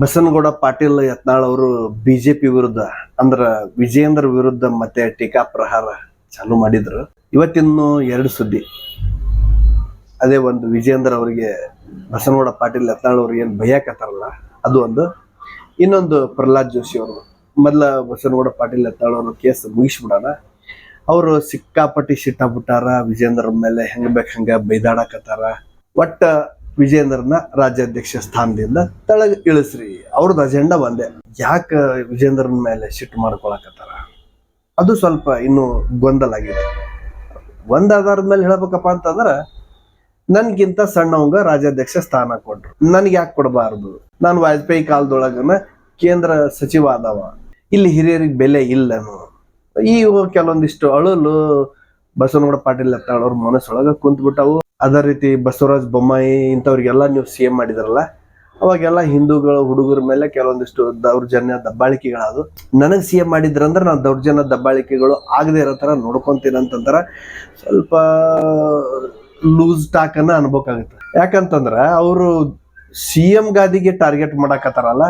ಬಸನಗೌಡ ಪಾಟೀಲ್ ಯತ್ನಾಳ್ ಅವರು ಬಿಜೆಪಿ ವಿರುದ್ಧ ಅಂದ್ರ ವಿಜಯೇಂದ್ರ ವಿರುದ್ಧ ಮತ್ತೆ ಟೀಕಾ ಪ್ರಹಾರ ಚಾಲು ಮಾಡಿದ್ರು. ಇವತ್ತಿನ್ನು ಎರಡು ಸುದ್ದಿ. ಅದೇ ಒಂದು ವಿಜಯೇಂದ್ರ ಅವರಿಗೆ ಬಸನಗೌಡ ಪಾಟೀಲ್ ಯತ್ನಾಳ್ ಅವ್ರಿಗೆ ಏನ್ ಬೈಯಾಕತ್ತಾರಲ್ಲ, ಅದು ಒಂದು. ಇನ್ನೊಂದು ಪ್ರಹ್ಲಾದ್ ಜೋಶಿ ಅವರು. ಮೊದ್ಲ ಬಸನಗೌಡ ಪಾಟೀಲ್ ಯತ್ನಾಳ್ ಅವರು ಕೇಸ್ ಮುಗಿಸ್ಬಿಡೋಣ. ಅವರು ಸಿಕ್ಕಾಪಟ್ಟಿ ಸಿಟ್ಟಾಬಿಟ್ಟಾರ ವಿಜೇಂದ್ರ ಮೇಲೆ ಹೆಂಗ್ ಬೇಕು ಹಂಗ ಬೈದಾಡಕತ್ತಾರ. ಒಟ್ಟ ವಿಜೇಂದ್ರನ ರಾಜ್ಯಾಧ್ಯಕ್ಷ ಸ್ಥಾನದಿಂದ ತಳಗ ಇಳಿಸ್ರಿ. ಅವ್ರದ್ದು ಅಜೆಂಡಾ ಒಂದೇ ಯಾಕ ವಿಜೇಂದ್ರನ ಮೇಲೆ ಸಿಟ್ಟು ಮಾಡ್ಕೊಳಕತ್ತಾರ? ಅದು ಸ್ವಲ್ಪ ಇನ್ನು ಗೊಂದಲ ಆಗಿದೆ. ಒಂದ್ ಆಧಾರದ ಮೇಲೆ ಹೇಳಬೇಕಪ್ಪ ಅಂತಂದ್ರ, ನನ್ಗಿಂತ ಸಣ್ಣವಂಗ ರಾಜ್ಯಾಧ್ಯಕ್ಷ ಸ್ಥಾನ ಕೊಟ್ರು. ನನ್ಗೆ ಯಾಕೆ ಕೊಡಬಾರದು? ನಾನು ವಾಜಪೇಯಿ ಕಾಲದೊಳಗನ ಕೇಂದ್ರ ಸಚಿವ ಆದವ. ಇಲ್ಲಿ ಹಿರಿಯರಿಗೆ ಬೆಲೆ ಇಲ್ಲನು. ಈ ಕೆಲವೊಂದಿಷ್ಟು ಅಳಲು ಬಸವನಗೌಡ ಪಾಟೀಲ್ ಅತ್ತಾಳವ್ರ ಮನಸ್ಸೊಳಗ ಕುಂತ್ಬಿಟ್ಟವು. ಅದೇ ರೀತಿ ಬಸವರಾಜ್ ಬೊಮ್ಮಾಯಿ ಇಂಥವ್ರಿಗೆಲ್ಲ ನೀವು ಸಿ ಎಂ ಮಾಡಿದ್ರಲ್ಲ, ಅವಾಗೆಲ್ಲ ಹಿಂದೂಗಳ, ಹುಡುಗರ ಮೇಲೆ ಕೆಲವೊಂದಿಷ್ಟು ದೌರ್ಜನ್ಯ ದಬ್ಬಾಳಿಕೆಗಳದು ನನಗೆ ಸಿ ಎಂ ಮಾಡಿದ್ರಂದ್ರೆ ನಾನು ದೌರ್ಜನ್ಯ, ದಬ್ಬಾಳಿಕೆಗಳು ಆಗದೆ ಇರೋ ಥರ ನೋಡ್ಕೊತೀನಿ ಅಂತಂದ್ರೆ ಸ್ವಲ್ಪ ಲೂಸ್ ಟಾಕನ್ನು ಅನ್ಬೇಕಾಗುತ್ತೆ. ಯಾಕಂತಂದ್ರೆ ಅವರು ಸಿ ಎಂ ಗಾದಿಗೆ ಟಾರ್ಗೆಟ್ ಮಾಡಾಕತ್ತಾರಲ್ಲ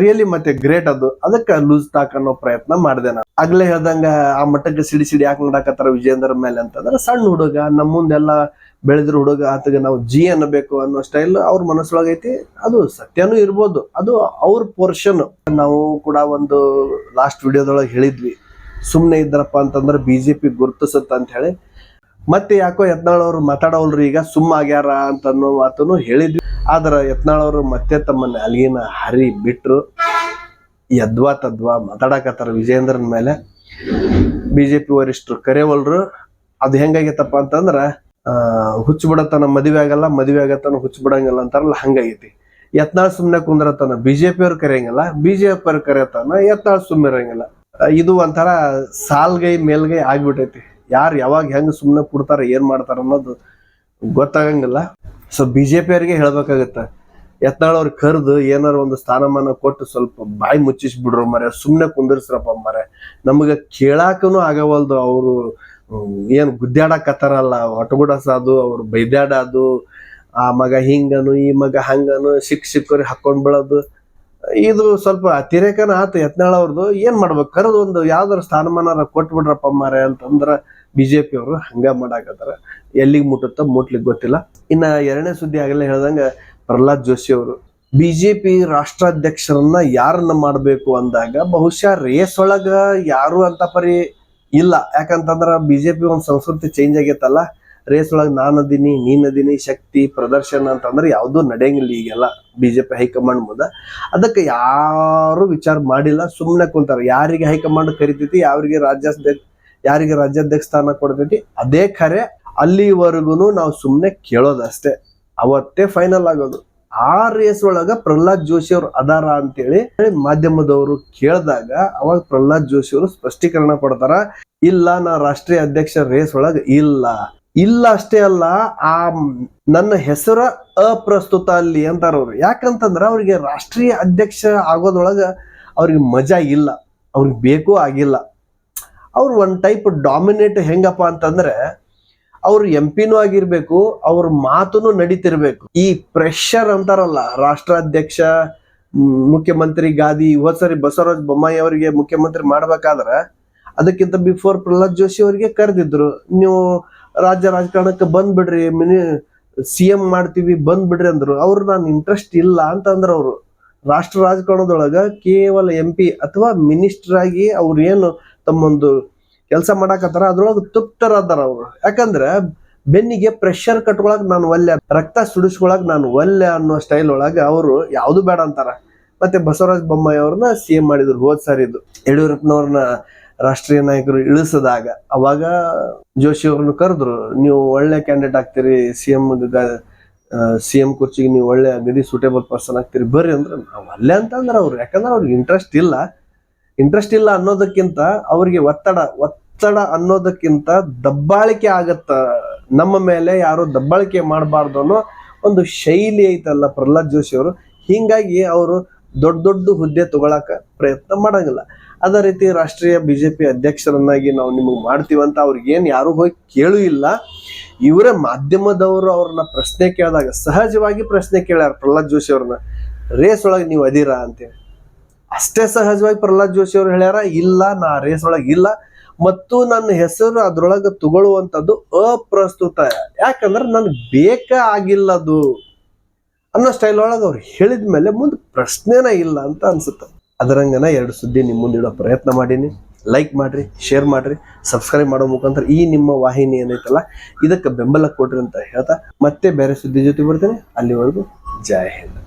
ರಿಯಲಿ ಮತ್ತೆ ಗ್ರೇಟ್ ಅದು. ಅದಕ್ಕೆ ಲೂಸ್ ಟಾಕ್ ಅನ್ನೋ ಪ್ರಯತ್ನ ಮಾಡಿದೆ ನಾನು. ಆಗ್ಲೇ ಹೇಳ್ದಂಗ ಆ ಮಟ್ಟಕ್ಕೆ ಸಿಡಿ ಸಿಡಿ ಯಾಕೆ ನೋಡಾಕತ್ತಾರ ವಿಜೇಂದ್ರ ಮೇಲೆ ಅಂತಂದ್ರೆ ಸಣ್ಣ ಹುಡುಗ ನಮ್ಮ ಮುಂದೆಲ್ಲ ಬೆಳೆದ್ರ ಹುಡುಗ, ಆತಗೆ ನಾವು ಜಿ ಅನ್ನಬೇಕು ಅನ್ನೋ ಸ್ಟೈಲ್ ಅವ್ರ ಮನಸ್ಸೊಳಗೈತಿ ಅದು ಸತ್ಯನೂ ಇರ್ಬೋದು. ಅದು ಅವ್ರ ಪೋರ್ಷನ್ ನಾವು ಕೂಡ ಒಂದು ಲಾಸ್ಟ್ ವಿಡಿಯೋದೊಳಗೆ ಹೇಳಿದ್ವಿ. ಸುಮ್ಮನೆ ಇದ್ರಪ್ಪ ಅಂತಂದ್ರೆ ಬಿಜೆಪಿ ಗುರುತಿಸುತ್ತ ಅಂತ ಹೇಳಿ. ಮತ್ತೆ ಯಾಕೋ ಯತ್ನಾಳ್ ಅವ್ರು ಮಾತಾಡೋಲ್ರಿ ಈಗ ಸುಮ್ಮ ಆಗ್ಯಾರ ಅಂತ ಅನ್ನೋ ಮಾತನ್ನು ಹೇಳಿದ್ವಿ. ಆದ್ರ ಯತ್ನಾಳವರು ಮತ್ತೆ ತಮ್ಮ ನಾಲಿಗೆನ ಹರಿ ಬಿಟ್ರು. ಯದ್ವಾ ತದ್ವಾ ಮಾತಾಡಕತ್ತಾರ ವಿಜೇಂದ್ರನ ಮೇಲೆ. ಬಿಜೆಪಿ ವರಿಷ್ಠರು ಕರೆವಲ್ರು, ಅದು ಹೆಂಗಾಗೈತಪ್ಪ ಅಂತಂದ್ರ ಹುಚ್ಚು ಬಿಡತನ ಮದುವೆ ಆಗಲ್ಲ, ಮದುವೆ ಆಗತ್ತನ ಹುಚ್ಚು ಬಿಡಂಗಿಲ್ಲ ಅಂತಾರಲ್ಲ, ಹಂಗಾಗೈತಿ. ಯತ್ನಾಳ್ ಸುಮ್ನೆ ಕುಂದ್ರತನ ಬಿಜೆಪಿ ಅವ್ರು ಕರೆಯಂಗಿಲ್ಲ, ಬಿಜೆಪಿ ಅವ್ರು ಕರೆಯತನ ಯತ್ನಾಳ್ ಸುಮ್ಮನೆ ಇರಂಗಿಲ್ಲ. ಇದು ಒಂಥರ ಸಾಲ್ಗೈ ಮೇಲ್ಗೈ ಆಗ್ಬಿಟ್ಟೈತಿ ಯಾರು ಯಾವಾಗ ಹೆಂಗ್ ಸುಮ್ಮನೆ ಕೊಡ್ತಾರ, ಏನ್ ಮಾಡ್ತಾರ ಅನ್ನೋದು ಗೊತ್ತಾಗಂಗಿಲ್ಲ. ಸೊ ಬಿಜೆಪಿ ಅವ್ರಿಗೆ ಹೇಳ್ಬೇಕಾಗತ್ತ ಯತ್ನಾಳ್ ಅವ್ರ ಕರೆದು ಏನಾರ ಒಂದು ಸ್ಥಾನಮಾನ ಕೊಟ್ಟು ಸ್ವಲ್ಪ ಬಾಯಿ ಮುಚ್ಚಿಸ್ಬಿಡ್ರು ಮರೆ ಸುಮ್ನೆ ಕುಂದಿರ್ಸ್ರಪ್ಪ ಮರೆ ನಮಗೆ ಕೇಳಾಕನು ಆಗವಲ್ದು ಅವರು ಏನು ಗುದ್ದಾಡಕತ್ತಾರಲ್ಲ ಒಟಗುಡಸದು ಅವ್ರು ಬೈದಾಡೋದು, ಆ ಮಗ ಹಿಂಗನು, ಈ ಮಗ ಹಂಗನು, ಸಿಕ್ ಸಿಕ್ಕವ್ರಿಗೆ ಹಾಕೊಂಡ್ ಬಿಡೋದು ಇದು ಸ್ವಲ್ಪ ಅತಿರೇಕನ ಆತ ಯತ್ನಾಳ್ ಅವ್ರದ್ದು ಏನ್ ಮಾಡ್ಬೇಕು, ಕರೆದು ಒಂದು ಯಾವ್ದಾರ ಸ್ಥಾನಮಾನ ಕೊಟ್ಬಿಡ್ರಪ್ಪ ಮಾರೆ ಅಂತಂದ್ರ ಬಿಜೆಪಿ ಅವರು ಹಂಗ ಮಾಡಾಕತ್ತಾರ. ಎಲ್ಲಿಗೆ ಮುಟ್ಟುತ್ತ ಮುಟ್ಲಿಕ್ಕೆ ಗೊತ್ತಿಲ್ಲ. ಇನ್ನ ಎರಡನೇ ಸುದ್ದಿ ಆಗಲ್ಲ ಹೇಳ್ದಂಗ ಪ್ರಹ್ಲಾದ್ ಜೋಶಿ ಅವರು, ಬಿಜೆಪಿ ರಾಷ್ಟ್ರಾಧ್ಯಕ್ಷರನ್ನ ಯಾರನ್ನ ಮಾಡಬೇಕು ಅಂದಾಗ ಬಹುಶಃ ರೇಸ್ ಒಳಗ ಯಾರು ಅಂತ ಪರಿ ಇಲ್ಲ. ಯಾಕಂತಂದ್ರ ಬಿಜೆಪಿ ಒಂದ್ ಸಂಸ್ಕೃತಿ ಚೇಂಜ್ ಆಗೈತಲ್ಲ. ರೇಸ್ ಒಳಗ್ ನಾನ್ ಅದೀನಿ ನೀನ್ ಅದೀನಿ ಶಕ್ತಿ, ಪ್ರದರ್ಶನ ಅಂತಂದ್ರೆ ಯಾವ್ದು ನಡೆಯಂಗಿಲ್ಲ ಈಗೆಲ್ಲ ಬಿಜೆಪಿ ಹೈಕಮಾಂಡ್ ಮುಂದ. ಅದಕ್ಕೆ ಯಾರು ವಿಚಾರ ಮಾಡಿಲ್ಲ. ಸುಮ್ಮನೆ ಕುಂತಾರ. ಯಾರಿಗೆ ಹೈಕಮಾಂಡ್ ಕರಿತೈತಿ, ಯಾರಿಗೆ ರಾಜ್ಯಾಧ್ಯಕ್ಷ ಯಾರಿಗೆ ರಾಜ್ಯಾಧ್ಯಕ್ಷ ಸ್ಥಾನ ಕೊಡ್ತೈತಿ? ಅದೇ ಖರೆ ಅಲ್ಲಿವರೆಗೂ ನಾವು ಸುಮ್ಮನೆ ಕೇಳೋದಷ್ಟೇ. ಅವತ್ತೇ ಫೈನಲ್ ಆಗೋದು. ಆ ರೇಸ್ ಒಳಗ ಪ್ರಹ್ಲಾದ್ ಜೋಶಿ ಅವ್ರು ಅದಾರ ಅಂತೇಳಿ ಮಾಧ್ಯಮದವರು ಕೇಳಿದಾಗ ಅವಾಗ ಪ್ರಹ್ಲಾದ್ ಜೋಶಿ ಅವರು ಸ್ಪಷ್ಟೀಕರಣ ಕೊಡ್ತಾರ, ಇಲ್ಲ, ನಾ ರಾಷ್ಟ್ರೀಯ ಅಧ್ಯಕ್ಷ ರೇಸ್ ಒಳಗ ಇಲ್ಲ. ಇಲ್ಲ ಅಷ್ಟೇ ಅಲ್ಲ, ಆ ನನ್ನ ಹೆಸರ ಅಪ್ರಸ್ತುತ ಅಲ್ಲಿ ಅಂತಾರ ಅವ್ರು. ಯಾಕಂತಂದ್ರ ಅವ್ರಿಗೆ ರಾಷ್ಟ್ರೀಯ ಅಧ್ಯಕ್ಷ ಆಗೋದ್ರೊಳಗ ಅವ್ರಿಗೆ ಮಜಾ ಇಲ್ಲ. ಅವ್ರಿಗೆ ಬೇಕೂ ಆಗಿಲ್ಲ. ಅವ್ರು ಒಂದ್ ಟೈಪ್ ಡಾಮಿನೇಟ್ ಹೆಂಗಪ್ಪ ಅಂತಂದ್ರೆ, ಅವ್ರು ಎಂ ಪಿನೂ ಆಗಿರ್ಬೇಕು, ಅವ್ರ ಮಾತುನು ನಡೀತಿರ್ಬೇಕು. ಈ ಪ್ರೆಷರ್ ಅಂತಾರಲ್ಲ, ರಾಷ್ಟ್ರಾಧ್ಯಕ್ಷ ಮುಖ್ಯಮಂತ್ರಿ ಗಾದಿ, ಹೋದ್ ಸರಿ ಬಸವರಾಜ ಬೊಮ್ಮಾಯಿ ಅವರಿಗೆ ಮುಖ್ಯಮಂತ್ರಿ ಮಾಡ್ಬೇಕಾದ್ರೆ, ಅದಕ್ಕಿಂತ ಬಿಫೋರ್ ಪ್ರಹ್ಲಾದ್ ಜೋಶಿ ಅವರಿಗೆ ಕರೆದಿದ್ರು, ನೀವು ರಾಜ್ಯ ರಾಜಕಾರಣಕ್ಕೆ ಬಂದ್ಬಿಡ್ರಿ, ಮಿನಿ ಸಿ ಎಂ ಮಾಡ್ತೀವಿ, ಬಂದ್ಬಿಡ್ರಿ ಅಂದ್ರು. ಅವ್ರು ನಾನು ಇಂಟ್ರೆಸ್ಟ್ ಇಲ್ಲ ಅಂತ ಅವರು. ರಾಷ್ಟ್ರ ರಾಜಕಾರಣದೊಳಗ ಕೇವಲ ಎಂ ಪಿ ಅಥವಾ ಮಿನಿಸ್ಟರ್ ಆಗಿ ಅವ್ರು ಏನು ತಮ್ಮೊಂದು ಕೆಲಸ ಮಾಡಾಕತ್ತಾರ, ಅದ್ರೊಳಗೆ ತೃಪ್ತರಾದಾರ ಅವರು. ಯಾಕಂದ್ರೆ ಬೆನ್ನಿಗೆ ಪ್ರೆಷರ್ ಕಟ್ಕೊಳಕ್ ನಾನು ಒಲ್ಲೆ, ರಕ್ತ ಸುಡಿಸ್ಕೊಳಕ್ ನಾನು ಒಲ್ಲೆ ಅನ್ನೋ ಸ್ಟೈಲ್ ಒಳಗ ಅವರು ಯಾವುದು ಬೇಡ ಅಂತಾರ. ಮತ್ತೆ ಬಸವರಾಜ ಬೊಮ್ಮಾಯಿ ಅವ್ರನ್ನ ಸಿ ಎಂ ಮಾಡಿದ್ರು ಹೋದ್ ಇದು. ಯಡಿಯೂರಪ್ಪನವ್ರನ್ನ ರಾಷ್ಟ್ರೀಯ ನಾಯಕರು ಇಳಿಸಿದಾಗ, ಅವಾಗ ಜೋಶಿ ಅವ್ರನ್ನ ಕರೆದ್ರು, ನೀವು ಒಳ್ಳೆ ಕ್ಯಾಂಡಿಡೇಟ್ ಆಗ್ತೀರಿ ಸಿ ಎಂ ಸಿ ಎಂ ಕುರ್ಚಿಗೆ ನೀವು ಒಳ್ಳೆ ಅಗದಿ ಸೂಟೇಬಲ್ ಪರ್ಸನ್ ಆಗ್ತೀರಿ, ಬರ್ರಿ ಅಂದ್ರೆ. ನಾವು ಅಲ್ಲೇ ಅಂತಂದ್ರೆ ಅವ್ರು, ಯಾಕಂದ್ರೆ ಅವ್ರಿಗೆ ಇಂಟ್ರೆಸ್ಟ್ ಇಲ್ಲ. ಇಂಟ್ರೆಸ್ಟ್ ಇಲ್ಲ ಅನ್ನೋದಕ್ಕಿಂತ ಅವ್ರಿಗೆ ಒತ್ತಡ ಒತ್ತಡ ಅನ್ನೋದಕ್ಕಿಂತ ದಬ್ಬಾಳಿಕೆ ಆಗತ್ತ, ನಮ್ಮ ಮೇಲೆ ಯಾರು ದಬ್ಬಾಳಿಕೆ ಮಾಡಬಾರ್ದು ಅನ್ನೋ ಒಂದು ಶೈಲಿ ಐತಲ್ಲ ಪ್ರಹ್ಲಾದ್ ಜೋಶಿ ಅವರು. ಹಿಂಗಾಗಿ ಅವರು ದೊಡ್ಡ ದೊಡ್ಡ ಹುದ್ದೆ ತಗೊಳಕ ಪ್ರಯತ್ನ ಮಾಡಂಗಿಲ್ಲ. ಅದೇ ರೀತಿ ರಾಷ್ಟ್ರೀಯ ಬಿಜೆಪಿ ಅಧ್ಯಕ್ಷರನ್ನಾಗಿ ನಾವು ನಿಮಗೆ ಮಾಡ್ತೀವಂತ ಅವ್ರಿಗೆ ಏನ್ ಯಾರು ಹೋಗಿ ಕೇಳು ಇಲ್ಲ. ಇವರೇ ಮಾಧ್ಯಮದವರು ಅವ್ರನ್ನ ಪ್ರಶ್ನೆ ಕೇಳಿದಾಗ ಸಹಜವಾಗಿ ಪ್ರಶ್ನೆ ಕೇಳ್ಯಾರ ಪ್ರಹ್ಲಾದ್ ಜೋಶಿ ಅವ್ರನ್ನ, ರೇಸ್ ಒಳಗೆ ನೀವು ಅದೀರಾ? ಅಂತೇಳಿ. ಅಷ್ಟೇ ಸಹಜವಾಗಿ ಪ್ರಹ್ಲಾದ್ ಜೋಶಿ ಅವರು ಹೇಳ್ಯಾರ, ಇಲ್ಲ, ನಾ ರೇಸ್ ಒಳಗೆ ಇಲ್ಲ. ಮತ್ತು ನನ್ನ ಹೆಸರು ಅದ್ರೊಳಗೆ ತಗೊಳ್ಳುವಂಥದ್ದು ಅಪ್ರಸ್ತುತ. ಯಾಕಂದ್ರೆ ನನ್ಗೆ ಬೇಕೇ ಆಗಿಲ್ಲ ಅದು. ಅನ್ನೋ ಸ್ಟೈಲ್ ಒಳಗೆ ಅವ್ರು ಹೇಳಿದ ಮೇಲೆ ಮುಂದೆ ಪ್ರಶ್ನೆನೇ ಇಲ್ಲ ಅಂತ ಅನ್ಸುತ್ತೆ. ಅದರಂಗನ ಎರಡು ಸುದ್ದಿ ನಿಮ್ಮ ಮುಂದೆ ಇಡೋ ಪ್ರಯತ್ನ ಮಾಡೀನಿ. ಲೈಕ್ ಮಾಡ್ರಿ ಶೇರ್ ಮಾಡ್ರಿ ಸಬ್ಸ್ಕ್ರೈಬ್ ಮಾಡೋ ಮುಖಾಂತರ ಈ ನಿಮ್ಮ ವಾಹಿನಿ ಏನೈತಲ್ಲ, ಇದಕ್ಕೆ ಬೆಂಬಲ ಕೊಡ್ರಿ ಅಂತ ಹೇಳ್ತಾ ಮತ್ತೆ ಬೇರೆ ಸುದ್ದಿ ಜೊತೆ ಬರ್ತೀನಿ. ಅಲ್ಲಿವರೆಗೂ ಜೈ ಹಿಂದ್.